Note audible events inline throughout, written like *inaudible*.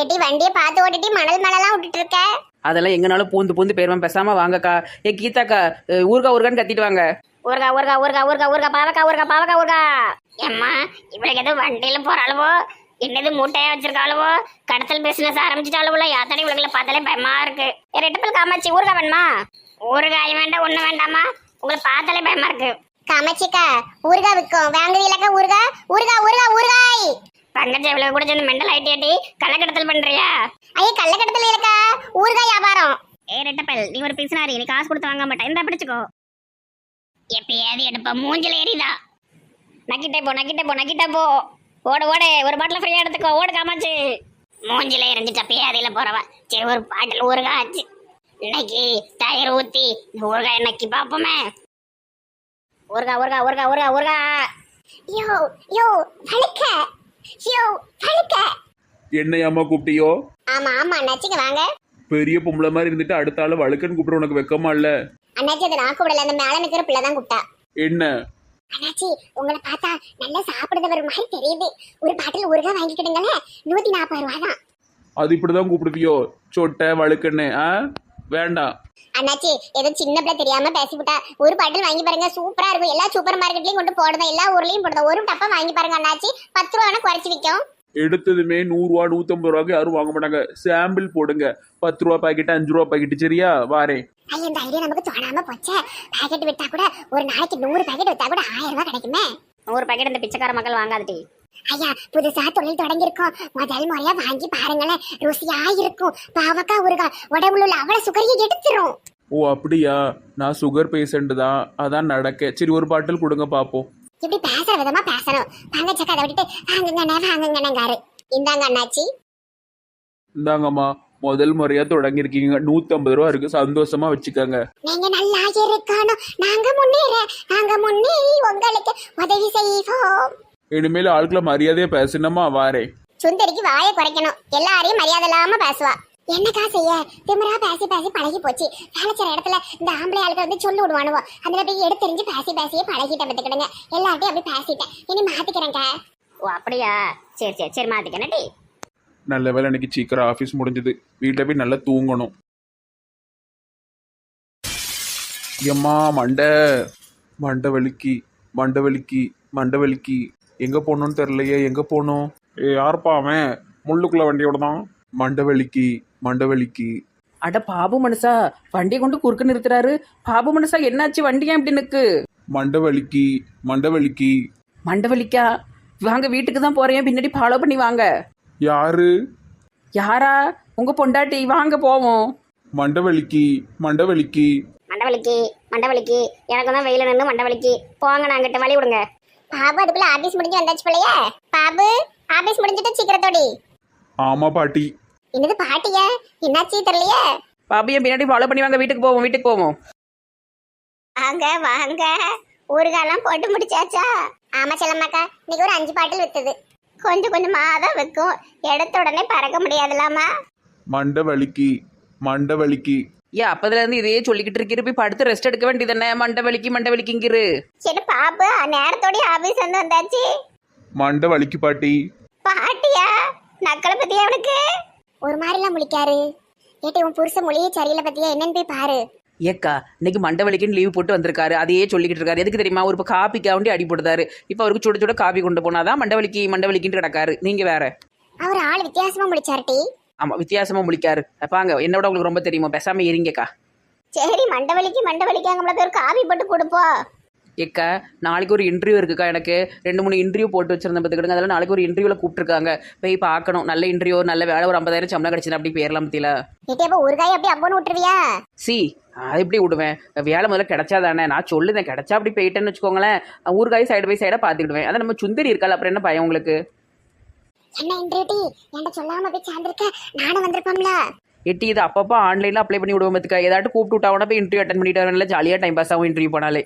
ஏட்டி வண்டியை பார்த்து ஓட்டிட்டு மணல் மணலாம் விட்டுட்டு இருக்க அதெல்லாம் எங்கனாலும் பூந்து பூந்து போயிருவேன். பேசாம வாங்கக்கா. ஏ கீதாக்கா ஊர்கா ஊர்கான்னு கத்திட்டு வாங்க. ஊர்கா ஊர்கா ஊர்கா ஊர்கா ஊர்கா பாவக்கா ஊர்கா பாவக்கா ஊர்கா. ஏம்மா இவளுக்கு எதுவும் வண்டியில போறாளவோ? என்னது மூட்டையா வச்சிருக்காளவோ? கடத்தல் பிசினஸ் ஆரம்பிச்சிட்டாளவோ யாத்தனை இவளுக்குள்ள பார்த்தாலே பயமா இருக்கு? ஏ, ரெட்டப்பல் காமாச்சி ஊர்கா வேணுமா? ஊறுகாய் வேண்டாம் ஒண்ணு வேண்டாமா உங்களை பார்த்தாலே பயமா இருக்கு. காமாட்சிக்கா ஊறுகாய் விற்கும். வாங்குவீங்களக்கா ஊறுகாய் ஊறுகாய் ஊறுகாய் ஊறுகாய் பங்கஜ இவ்வளவு கூட சேர்ந்து மெண்டல் ஐடியாட்டி கள்ளக்கடத்தல் பண்றியா? ஐயா கள்ளக்கடத்தல் இல்லக்கா ஊறுகாய் வியாபாரம். ஏ ரெட்டப்பல் நீ ஒரு பிசினாரி நீ காசு கொடுத்து வாங்க மாட்டேன் இந்த பிடிச்சுக்கோ. எப்பயாவது எடுப்ப மூஞ்சில ஏறிதா நக்கிட்டே போ நக்கிட்டே போ நக்கிட்டே போ. ஓடு ஓடு ஒரு பாட்டில் ஃப்ரீயா எடுத்துக்கோ ஓடு காமாச்சு மூஞ்சில எரிஞ்சிட்ட பேதியில போறவ சரி ஒரு பாட்டில் ஊறுகாய் ஆச்சு. இன்னைக்கு தயிர் ஊத்தி இந்த ஊறுகாய் நக்கி பார்ப்போமே ஊறுகாய் ஊறுகாய் ஊறுகாய் ஊறுகாய் ஊறுகாய். யோ யோ வழுக்க யோ வழுக்க என்னையாம்மா கூப்பிட்டியோ? ஆமா ஆமா அண்ணாச்சிங்க வாங்க. பெரிய பொம்பளை மாதிரி இருந்துட்டு அடுத்த ஆளு வழுக்கன்னு கூப்பிட உனக்கு வெக்கமா இல்ல? அண்ணாச்சி அதை நான் கூப்பிடல. அந்த மேல நிக்கிற பிள்ளை தான் கூப்பிட்டா. என்ன? அண்ணாச்சி உங்களை பார்த்தா நல்லா சாப்பிடுறவர் மாதிரி தெரியுது. ஒரு பாட்டில் ஊறுகாய் வாங்கிக்கிடுங்களே நூத்தி நாற்பது ரூபா தான். அது இப்படிதான் கூப்பிடுவியோ? சொட்டை வழுக்கன்னு ஆ? வேண்டாம் அண்ணாச்சி ஏதோ சின்ன பிள்ளை தெரியாம பேசிவிட்டா. ஒரு பாட்டில் வாங்கி பாருங்க சூப்பரா இருக்கும். எல்லா சூப்பர் மார்க்கெட்லயும் கொண்டு போடுதான் எல்லா ஊர்லயும் போடுதான் ஒரு டப்பா வாங்கி பாருங்க அண்ணாச்சி. பத்து ரூபா வேணா குறைச்சு விற்கும். எடுத்ததுமே நூறுரூவா நூற்றம்பது ரூபாய்க்கு யாரும் வாங்க மாட்டாங்க. சாம்பிள் போடுங்க. பத்து ரூபா பாக்கெட் அஞ்சு ரூபா பாக்கெட் சரியா? வாரேன். ஐயா இந்த ஐடியா நமக்கு தோணாம போச்சே. பாக்கெட் வித்தா கூட ஒரு நாளைக்கு நூறு பாக்கெட் வித்தா கூட ஆயிரம் ரூபாய் கிடைக்குமே. நூறு பாக்கெட் இந்த பிச்சைக்கார மக்கள் வாங்காதடி. ஐயா புதுசா தொழில் தொடங்கியிருக்கோம். முதல் முறையா வாங்கி பாருங்களேன். ருசியா இருக்கும். பாவக்கா ஊறுகாய் உடம்புல உள்ள அவ்வளவு சுகரியை எடுத்துரும் ஓ அப்படியா? நான் சுகர் பேஷண்ட் தான். அதான் நடக்க. சரி ஒரு பாட்டில் கொடுங்க பார்ப்போம் இப்படி பேசுற விதமா பேசணும். பங்கச்சக்க அதை விட்டுட்டு வாங்குங்கண்ணே வாங்குங்கண்ணேங்காரு இந்தாங்க அண்ணாச்சி. இந்தாங்கம்மா. முதல் முறையா தொடங்கியிருக்கீங்க. நூற்றம்பது ரூபா இருக்கு. சந்தோஷமா வச்சுக்கோங்க. நீங்க நல்லா இருக்கணும். நாங்க முன்னேற நாங்க முன்னேறி உங்களுக்கு உதவி செய்வோம். இனிமேல் ஆட்களை மரியாதையா பேசணுமா வாரேன் சுந்தரிக்கு வாயை குறைக்கணும். எல்லாரையும் மரியாதை இல்லாம பேசுவா. என்னக்கா செய்ய திமிரா பேசி பேசி பழகி போச்சு. வேலை செய்ற இடத்துல இந்த ஆம்பளை ஆளுக்கு வந்து சொல்லி விடுவானுவோ? அதுல போய் எடுத்து தெரிஞ்சு பேசி பேசியே பழகிட்ட பத்துக்கிடுங்க எல்லார்ட்டையும் அப்படி பேசிட்டேன். இனி மாத்திக்கிறேன்க்கா ஓ அப்படியா? சரி சரி சரி மாத்திக்கணடி நல்ல வேலை இன்னைக்கு சீக்கிரம் ஆஃபீஸ் முடிஞ்சது. வீட்டில் போய் நல்லா தூங்கணும். எம்மா மண்டை. மண்டை வலிக்கி மண்டை வலிக்கி மண்டை வலிக்கி. எங்கே போகணும்னு தெரிலையே எங்கே போகணும்? ஏ யாருப்பா அவன்? முள்ளுக்குள்ள வண்டியோட தான் மண்டை வலிக்கி மண்டை வலிக்கி அட பாபு மனுஷா வண்டியை கொண்டு குறுக்க நிறுத்துறாரு. பாபு மனுஷா என்னாச்சு? வண்டி ஏன் இப்படி நிற்கு மண்டை வலிக்கி மண்டை வலிக்கி மண்டவலிக்கா வாங்க வீட்டுக்கு தான் போறேன். பின்னாடி ஃபாலோ பண்ணி வாங்க. யாரு? யாரா? உங்க பொண்டாட்டி. வாங்க போவோம். மண்டை வலிக்கி மண்டை வலிக்கி மண்டவலிக்கு மண்டவலிக்கு எனக்கு தான் வெயில நின்று மண்டவலிக்கு போங்க நாங்கிட்ட வழி விடுங்க. பாபு அதுக்குள்ள ஆபீஸ் முடிஞ்சு வந்தாச்சு பிள்ளைய பாபு ஆபீஸ் முடிஞ்சிட்டு சீக்கிரத்தோடி ஆமாம் பாட்டி. என்னது பாட்டியா? என்னாச்சு தெரியலையே. பாபு என் பின்னாடி ஃபாலோ பண்ணி வாங்க வீட்டுக்கு போவோம் வீட்டுக்கு போவோம். வாங்க வாங்க. ஊறுகாலாம் போட்டு முடிச்சாச்சா? ஆமா செல்லம்மாக்கா இன்னைக்கு ஒரு அஞ்சு பாட்டில் வித்துது. கொஞ்சம் கொஞ்சமா தான் விற்கும். எடுத்த உடனே பறக்க முடியாதுலாமா? மண்டை வலிக்கி. மண்டை வலிக்கி ஏன் அப்பதுல இருந்து இதையே சொல்லிக்கிட்டு இருக்கிற போய் படுத்து ரெஸ்ட் எடுக்க வேண்டியது மண்டை வலிக்கு மண்டை வலிக்குங்கிரு சரி பாப்பு நேரத்தோடய ஆபீஸ் வந்து வந்தாச்சு. மண்டை வலிக்கு பாட்டி. பாட்டியா? நக்களை பத்தியா அவனுக்கு ஒரு மாதிரிலாம் முழிக்காரு. ஏட்டி உன் புருஷ மொழியே சரியில்லை பத்தியா? என்னன்னு போய் பாரு. ஏக்கா இன்னைக்கு மண்டை வலிக்குன்னு லீவ் போட்டு வந்திருக்காரு. அதையே சொல்லிக்கிட்டு இருக்காரு. எதுக்கு தெரியுமா? ஒரு இப்போ காப்பிக்காண்டி அடி போடுதாரு. இப்போ அவருக்கு சுட சுட காப்பி கொண்டு போனாதான் மண்டை வலிக்கு மண்டை வலிக்குன்னு கிடக்காரு. நீங்க வேற. அவர் ஆள் வித்தியாசமா முடிச்சாருட்டி ஆமா வித்தியாசமா முழிக்காரு பாங்க என்னோட உங்களுக்கு ரொம்ப தெரியுமா? பேசாம இருங்கக்கா. சரி மண்டவலிக்கு மண்டவலிக்கு நம்மள பேர் காபி போட்டு கொடுப்போம் ஏக்கா நாளைக்கு ஒரு இன்டர்வியூ இருக்குக்கா எனக்கு. ரெண்டு மூணு இன்டர்வியூ போட்டு வச்சிருந்தேன் பார்த்துக்கிடுங்க. அதெல்லாம் நாளைக்கு ஒரு இன்டர்வியூவில் கூப்பிட்டுருக்காங்க. போய் பார்க்கணும். நல்ல இன்டர்வியூ நல்ல வேலை ஒரு ஐம்பதாயிரம் சம்பளம் கிடைச்சது அப்படி பேரலாம் பத்தியில அப்ப ஊறுகாய் அப்படி அம்மனு விட்டுருவியா சி அது எப்படி விடுவேன் வேலை முதல்ல கிடைச்சா தானே நான் சொல்லுதேன் கிடைச்சா அப்படி போயிட்டேன்னு வச்சுக்கோங்களேன். ஊறுகாய் சைடு பை சைடாக பார்த்துக்கிடுவேன். அதான் நம்ம சுந்தரி இருக்காள் அப்புறம் என்ன பயம் உங்களுக்கு? என்ன இன்டர்வியூ என்கிட்ட சொல்லாம போய் சேர்ந்திருக்க? நானும் வந்திருப்போம்ல. எட்டி இது அப்பப்போ ஆன்லைனில் அப்ளை பண்ணி விடுவோம் பார்த்துக்கா ஏதாட்டும் கூப்பிட்டு விட்டாவோன்னா போய் இன்டர்வியூ அட்டன் பண்ணிட்டு வரல ஜாலியாக டைம் பாஸ் ஆகும் இன்டர்வியூ போனாலே.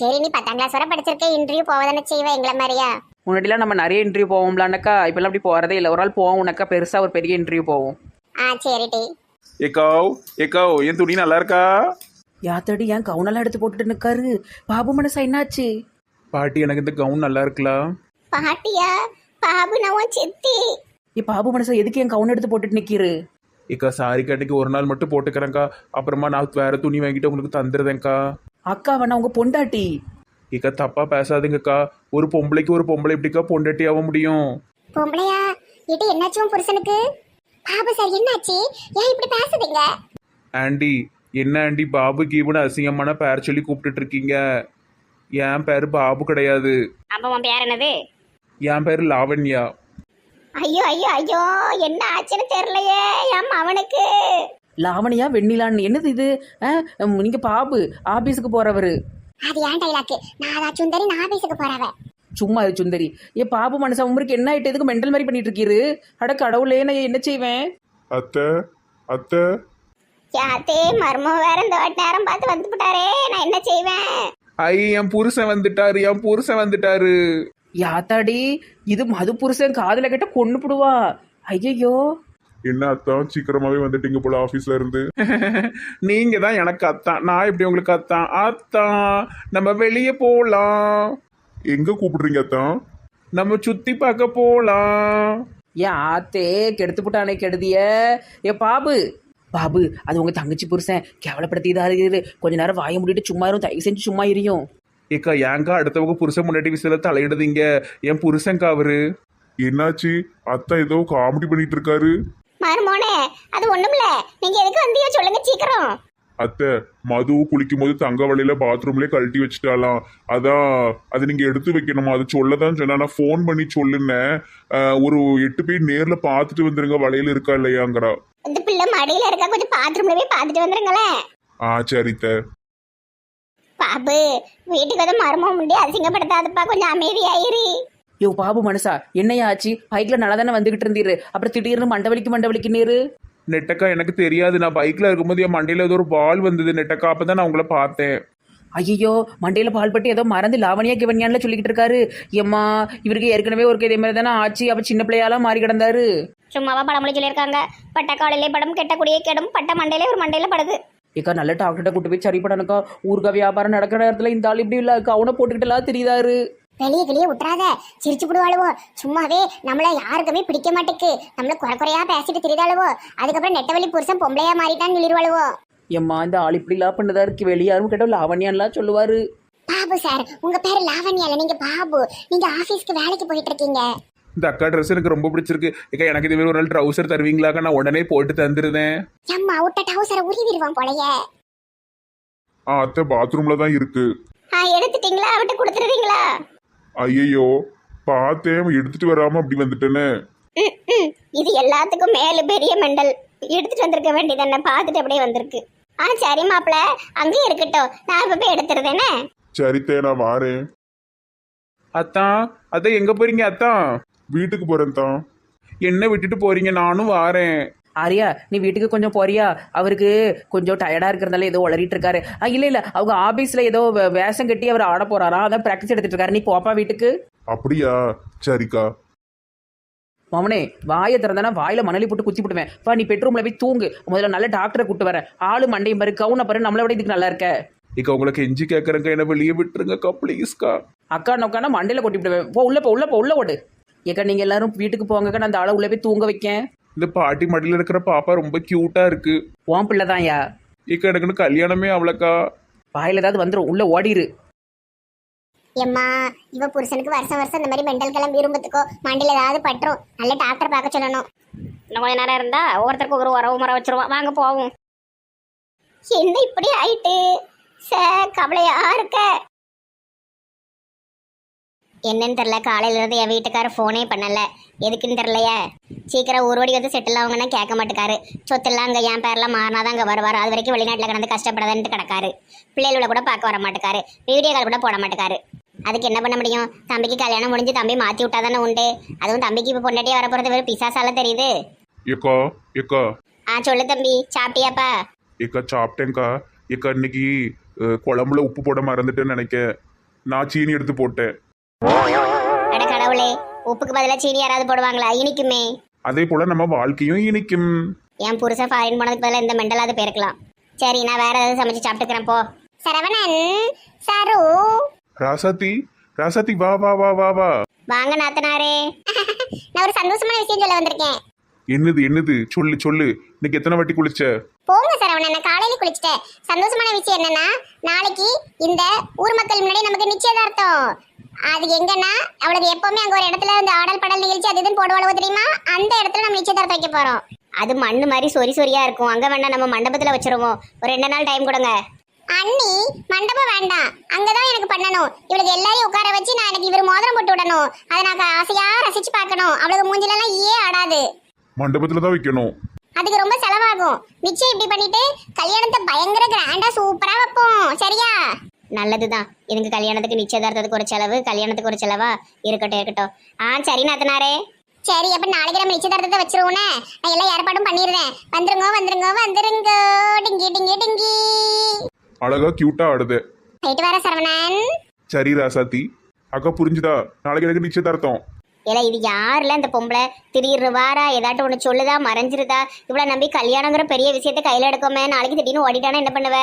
சரி நீ பத்தாம் கிளாஸ் வரை படிச்சிருக்க. இன்டர்வியூ போவதானே செய்வேன் எங்களை மாதிரியா? முன்னாடிலாம் நம்ம நிறைய இன்டர்வியூ போவோம்லான்னாக்கா இப்போல்லாம் அப்படி போகிறதே இல்லை. ஒரு நாள் போவோம் உனக்கா பெருசாக ஒரு பெரிய இன்டர்வியூ போவோம். ஆ சரிட்டி ஏக்காவ் ஏக்காவ் என் துணி நல்லா இருக்கா? யாத்தடி ஏன் கவுனெல்லாம் எடுத்து போட்டுட்டு நிற்காரு பாபு மனசா என்னாச்சு? பாட்டி எனக்கு இந்த கவுன் நல்லா இருக்குல்ல பாட்டியா? பாபு நான் உன் சித்தி. ஏ பாபு மனசா எதுக்கு என் கவுன் எடுத்து போட்டுட்டு நிக்கிறு? ஏக்கா சாரி கட்டைக்கு ஒரு நாள் மட்டும் போட்டுக்கிறேங்க்கா அப்புறமா நான் வேற துணி வாங்கிட்டு உங்களுக்கு தந்துடுறேன்க்கா. அக்கா வேணா உங்க பொண்டாட்டி. ஏக்கா தப்பா பேசாதீங்கக்கா. ஒரு பொம்பளைக்கு ஒரு பொம்பளை எப்படிக்கா பொண்டாட்டி ஆக முடியும்? பொம்பளையா? இது என்னாச்சும் புருஷனுக்கு? பாபு சார் என்னாச்சு? ஏன் இப்படி பேசுதீங்க ஆண்டி என்ன ஆண்டி பாபு கீபுன்னு அசிங்கமான பேர் சொல்லி கூப்பிட்டுட்டு இருக்கீங்க? என் பேர் பாபு கிடையாது? அப்ப உன் பேர் என்னது? என் பேர் லாவண்யா. ஐயோ ஐயோ ஐயோ என்ன ஆச்சுன்னு தெரியலையே என் அவனுக்கு லாவணியா வெண்ணிலான்னு. என்னது இது? ஆ, நீங்க பாபு ஆபீஸுக்கு போறவரு. அது ஏன் டைலாக்கு? நான் அதான் சுந்தரி நான் ஆபீஸுக்கு போறவ. சும்மா இரு சுந்தரி. ஏ பாபு மனசா உங்களுக்கு என்ன ஆயிட்டு? எதுக்கு மெண்டல் மாதிரி பண்ணிட்டு இருக்கீரு? அட கடவுளே நான் என்ன செய்வேன்? அத்தை அத்தை. யாத்தே மர்மம் வேற இந்த வாட்டி நேரம் பார்த்து வந்து விட்டாரே நான் என்ன செய்வேன்? ஐ என் புருஷன் வந்துட்டாரு என் புருஷன் வந்துட்டாரு. யாத்தாடி இது மது புருஷன் காதுல கேட்ட கொண்டு புடுவா. ஐயோ என்ன அத்தான் சீக்கிரமாவே வந்துட்டீங்க போல ஆபீஸ்ல இருந்து. *laughs* நீங்க தான் எனக்கு அத்தான். நான் எப்படி உங்களுக்கு அத்தான்? அத்தான் நம்ம வெளியே போலாம். எங்க கூப்பிடுறீங்க அத்தான்? நம்ம சுத்தி பார்க்க போலாம். ஏன் ஆத்தே கெடுத்து புட்டானே கெடுதிய. ஏ பாபு. பாபு அது உங்க தங்கச்சி புருஷன். கேவலப்படுத்திதான் இருக்குது. கொஞ்ச நேரம் வாய முடிட்டு சும்மா இரும் தயவு செஞ்சு சும்மா இரியும். ஏக்கா ஏங்கா அடுத்தவங்க புருஷன் முன்னாடி விஷயத்துல தலையிடுதீங்க என் புருஷன்க்கா அவரு. என்னாச்சு? அத்தா ஏதோ காமெடி பண்ணிட்டு இருக்காரு. மர்மோனே அது ஒண்ணுமில்ல. நீங்க எதுக்கு வந்தீங்க? சொல்லுங்க சீக்கிரம். அத்தை மது குளிக்கும் போது தங்க வழியில பாத்ரூம்லயே கழட்டி வச்சுட்டாலாம் அதான் அது நீங்க எடுத்து வைக்கணுமா? அது சொல்லதான் சொன்னா நான் ஃபோன் பண்ணி சொல்லுனேன். அஹ், ஒரு எட்டு பேர் நேர்ல பார்த்துட்டு வந்துருங்க வளையல் இருக்கா இல்லையாங்கிறா. இந்த பிள்ளை மடியில இருக்கா? கொஞ்சம் பாத்ரூம்ல போய் பார்த்துட்டு வந்துருங்களேன். ஆ சரித்த பாபு வீட்டுக்கு வந்து மர்மம் முடி அசிங்கப்படுத்தாதப்பா கொஞ்சம் அமைதியாயிரு. யோ பாபு மனசா என்னையா ஆச்சு? பைக்ல நல்லா தானே வந்துகிட்டு இருந்தீரு? அப்புறம் திடீர்னு மண்டவலிக்கு மண்டவலிக்கு நீரு நெட்டக்கா எனக்கு தெரியாது. நான் பைக்ல இருக்கும்போது என் மண்டையில ஏதோ ஒரு பால் வந்தது நெட்டக்கா. அப்பதான் நான் உங்களை பார்த்தேன். ஐயோ மண்டையில பால் பட்டு ஏதோ மறந்து லாவணியா கிவன்யான்ல சொல்லிக்கிட்டு இருக்காரு. எம்மா இவருக்கு ஏற்கனவே ஒரு இதே மாதிரி தானே ஆச்சு. அப்ப சின்ன பிள்ளையாலாம் மாறி கிடந்தாரு. சும்மாவா பழமொழி சொல்லியிருக்காங்க. பட்ட காலிலே படம் கெட்ட குடியே கெடும் பட்ட மண்டையிலே ஒரு மண்டையில படுது. ஏக்கா நல்ல டாக்டர்கிட்ட கூட்டு போய் சரி பண்ணணுக்கா ஊர்கா வியாபாரம் நடக்கிற நேரத்துல இந்த ஆள் இப்படி இல்ல கவுனை போட்டுக்கிட்டு எல்லாம் தெரியுதாரு? வெளியே வெளியே விட்டுறாத சிரிச்சு விடுவாளுவோ சும்மாவே நம்மள யாருக்குமே பிடிக்க மாட்டேக்கு. நம்மள குறை குறையா பேசிட்டு திரிதாளுவோ அதுக்கப்புறம் நெட்டவழி புருஷன் பொம்பளையா மாறிட்டான்னு சொல்லிடுவாளுவோ எம்மா இந்த ஆள் இப்படி எல்லாம் பண்ணுதா இருக்கு வெளியாரும் கேட்டா லாவண்யான்லாம் சொல்லுவாரு. பாபு சார் உங்க பேரு லாவண்யா இல்ல நீங்க பாபு. நீங்க ஆபீஸ்க்கு வேலைக்கு போயிட்டு இருக்கீங்க. இந்த அக்கா ட்ரெஸ் எனக்கு ரொம்ப பிடிச்சிருக்கு. ஏக்கா எனக்கு இது மாதிரி ஒரு நாள் ட்ரௌசர் தருவீங்களாக்கா? நான் உடனே போட்டு தந்துருந்தேன் எம்மா விட்ட டவுசரை உருவிடுவான் போலயே. ஆ அத்தை பாத்ரூம்ல தான் இருக்கு. ஆ எடுத்துட்டீங்களா? அவட்ட கொடுத்துருவீங்களா? ஐயோ பார்த்தேன். எடுத்துட்டு வராம அப்படி ம், ம். இது எல்லாத்துக்கும் மேல பெரிய மெண்டல். எடுத்துட்டு வந்திருக்க வேண்டியது என்ன பார்த்துட்டு அப்படியே வந்திருக்கு. ஆ சரி மாப்பிள. அங்கேயே இருக்கட்டும். நான் இப்ப போய் எடுத்துருதேனே சரித்தே நான் வாரேன். அத்தான் அதான் எங்க போறீங்க அத்தான் வீட்டுக்கு போறேன் தான் என்ன விட்டுட்டு போறீங்க நானும் வாரேன். ஆரியா நீ வீட்டுக்கு கொஞ்சம் போறியா? அவருக்கு கொஞ்சம் டயர்டா இருக்கிறதால ஏதோ உளறிட்டு இருக்காரு. இல்ல இல்ல அவங்க ஆபீஸ்ல ஏதோ வேஷம் கட்டி அவர் ஆட போறாராம் அதான் பிராக்டிஸ் எடுத்துட்டு இருக்காரு. நீ போப்பா வீட்டுக்கு. அப்படியா? சரிக்கா. மவனே வாயை திறந்தானா வாயில மணலி போட்டு குத்தி விடுவேன் வா நீ பெட்ரூம்ல போய் தூங்கு. முதல்ல நல்ல டாக்டரை கூட்டு வரேன் ஆளு மண்டையும் பாரு. கவுன பாரு. நம்மளை விட இதுக்கு நல்லா இருக்க. இக்க உங்களுக்கு எஞ்சி கேட்கறங்க என்ன வெளியே விட்டுருங்கக்கா ப்ளீஸ்க்கா அக்கா நோக்கானா மண்டையில கொட்டி விடுவேன் போ உள்ள போ உள்ள போ உள்ள ஓடு. ஏக்கா நீங்க எல்லாரும் வீட்டுக்கு போங்கக்கா நான் அந்த ஆளை உள்ள போய் தூங்க வைக்கேன். இந்த பாட்டி மடியில இருக்கிற பாப்பா ரொம்ப கியூட்டா இருக்கு. உன் பிள்ளை தான் யா இக்க எனக்குன்னு கல்யாணமே அவளக்கா வாயில ஏதாவது வந்துடும் உள்ள ஓடிரு. எம்மா இவ புருஷனுக்கு வருஷம் வருஷம் இந்த மாதிரி மெண்டல் கிளம்பி விரும்பத்துக்கோ மண்டியில ஏதாவது பற்றும் நல்ல டாக்டர் பார்க்க சொல்லணும். இன்னும் கொஞ்ச நேரம் இருந்தா ஒருத்தருக்கு ஒரு உறவு முறை வச்சிருவோம். வாங்க போவோம். என்ன இப்படி ஆயிட்டு? சே கவலையா இருக்க. என்னன்னு தெரியல. காலையில இருந்து என் வீட்டுக்காரர் ஃபோனே பண்ணல. எதுக்குன்னு தெரியலையே. சீக்கிரம் ஊர்வடி வந்து செட்டில் ஆகுங்கன்னா கேட்க மாட்டேக்காரு. சொத்தெல்லாம் அங்கே என் பேர்லாம் மாறினாதான் அங்கே வருவார். அது வரைக்கும் வெளிநாட்டில் கிடந்து கஷ்டப்படாதன்ட்டு கிடக்காரு. பிள்ளைகளோட கூட பார்க்க வர மாட்டேக்காரு. வீடியோ கால் கூட போட மாட்டேக்காரு. அதுக்கு என்ன பண்ண முடியும்? தம்பிக்கு கல்யாணம் முடிஞ்சு தம்பி மாற்றி விட்டா தானே உண்டு. அதுவும் தம்பிக்கு இப்போ பொண்டாட்டியே வர போகிறது வெறும் பிசாசால தெரியுது. ஏக்கா ஏக்கா. ஆ சொல்லு தம்பி. சாப்பிட்டியாப்பா? ஏக்கா சாப்பிட்டேன்க்கா. ஏக்கா இன்னைக்கு குழம்புல உப்பு போட மறந்துட்டேன்னு நினைக்க நான் சீனி எடுத்து போட்டேன். அட கடவுளே உப்புக்கு பதிலாக சீனி யாராவது போடுவாங்களா? இனிக்குமே. அதே போல நம்ம வாழ்க்கையும் இனிக்கும். என் புருஷன் ஃபாரின் போனதுக்கு பதிலாக இந்த மெண்டலாவது போயிருக்கலாம் சரி நான் வேற ஏதாவது சமைச்சு சாப்பிட்டுக்கிறேன் போ. சரவணன் சரு. ராசாத்தி ராசாத்தி வா வா வா வா வா. வாங்க நாத்தனாரே. நான் ஒரு சந்தோஷமான விஷயம் சொல்ல வந்திருக்கேன். என்னது என்னது? சொல்லு சொல்லு. இன்னைக்கு எத்தனை வாட்டி குளிச்ச? போங்க சரவணன். நான் காலையில குளிச்சிட்டேன். சந்தோஷமான விஷயம் என்னன்னா நாளைக்கு இந்த ஊர் மக்கள் முன்னாடி நமக்கு நிச்சயதார்த்தம். அது எங்கன்னா அவளுக்கு எப்பவுமே அங்க ஒரு இடத்துல இந்த ஆடல் பாடல் நிகழ்ச்சி அது இதுன்னு போடுவாளோ தெரியுமா? அந்த இடத்துல நம்ம நிச்சயதார்த்தம் வைக்க போறோம். அது மண்ணு மாதிரி சொரி சொரியா இருக்கும். அங்க வேணா நம்ம மண்டபத்துல வச்சிருவோம். ஒரு ரெண்டு நாள் டைம் கொடுங்க. அண்ணி மண்டபம் வேண்டாம். அங்கதான் எனக்கு பண்ணணும். இவளுக்கு எல்லாரையும் உட்கார வச்சு நான் எனக்கு இவர் மோதிரம் போட்டு விடணும். அதை நான் ஆசையா ரசிச்சு பார்க்கணும். அவளுக்கு மூஞ்சில எல்லாம் ஏ ஆடாது. மண்டபத்துல தான் வைக்கணும். அதுக்கு ரொம்ப செலவாகும். நிச்சயம் இப்படி பண்ணிட்டு கல்யாணத்தை பயங்கர கிராண்டா சூப்பரா வைப்போம். சரியா? நல்லதுதான். எனக்கு கல்யாணத்துக்கு நிச்சயதார்த்தத்துக்கு ஒரு செலவு கல்யாணத்துக்கு ஒரு செலவா? இருக்கட்டும் இருக்கட்டும். ஆ சரி நாத்தனாரே. சரி அப்ப நாளைக்கு நம்ம நிச்சயதார்த்தத்தை வச்சிருவோனே நான் எல்லா ஏற்பாடும் பண்ணிடுறேன். வந்துருங்க வந்துருங்க வந்துருங்க. டிங்கி டிங்கி டிங்கி. அழகா கியூட்டா ஆடுது. போயிட்டு வர சரவணன். சரி ராசாத்தி. அக்கா புரிஞ்சுதா? நாளைக்கு எனக்கு நிச்சயதார்த்தம். ஏல இது யாருல இந்த பொம்பளை? திடீர்னு வாரா ஏதாட்டும் ஒன்று சொல்லுதா மறைஞ்சிருதா? இவ்வளோ நம்பி கல்யாணங்கிற பெரிய விஷயத்த கையில் எடுக்கோமே நாளைக்கு திடீர்னு ஓடிட்டானா என்ன பண்ணுவ?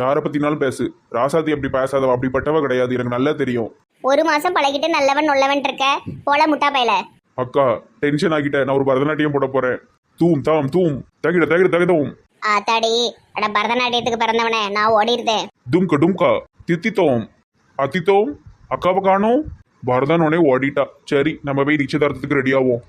யாரை பத்தினாலும் பேசு. ராசாத்தி அப்படி பேசாதவ அப்படிப்பட்டவ கிடையாது எனக்கு நல்லா தெரியும். ஒரு மாசம் பழகிட்டு நல்லவன் நொல்லவன் இருக்க போல முட்டா பையல. அக்கா டென்ஷன் ஆகிட்டேன். நான் ஒரு பரதநாட்டியம் போட போறேன். தூம் தாம் தூம். தகிட தகிட தகிதவும் ஆத்தாடி அட பரதநாட்டியத்துக்கு பிறந்தவனே நான் ஓடிருந்தேன் தும்க டும்கா தித்தித்தோம். அத்தித்தோம். அக்காவை காணோம். பரதன் உடனே ஓடிட்டா. சரி நம்ம போய் நிச்சயதார்த்தத்துக்கு ரெடி ஆவோம்.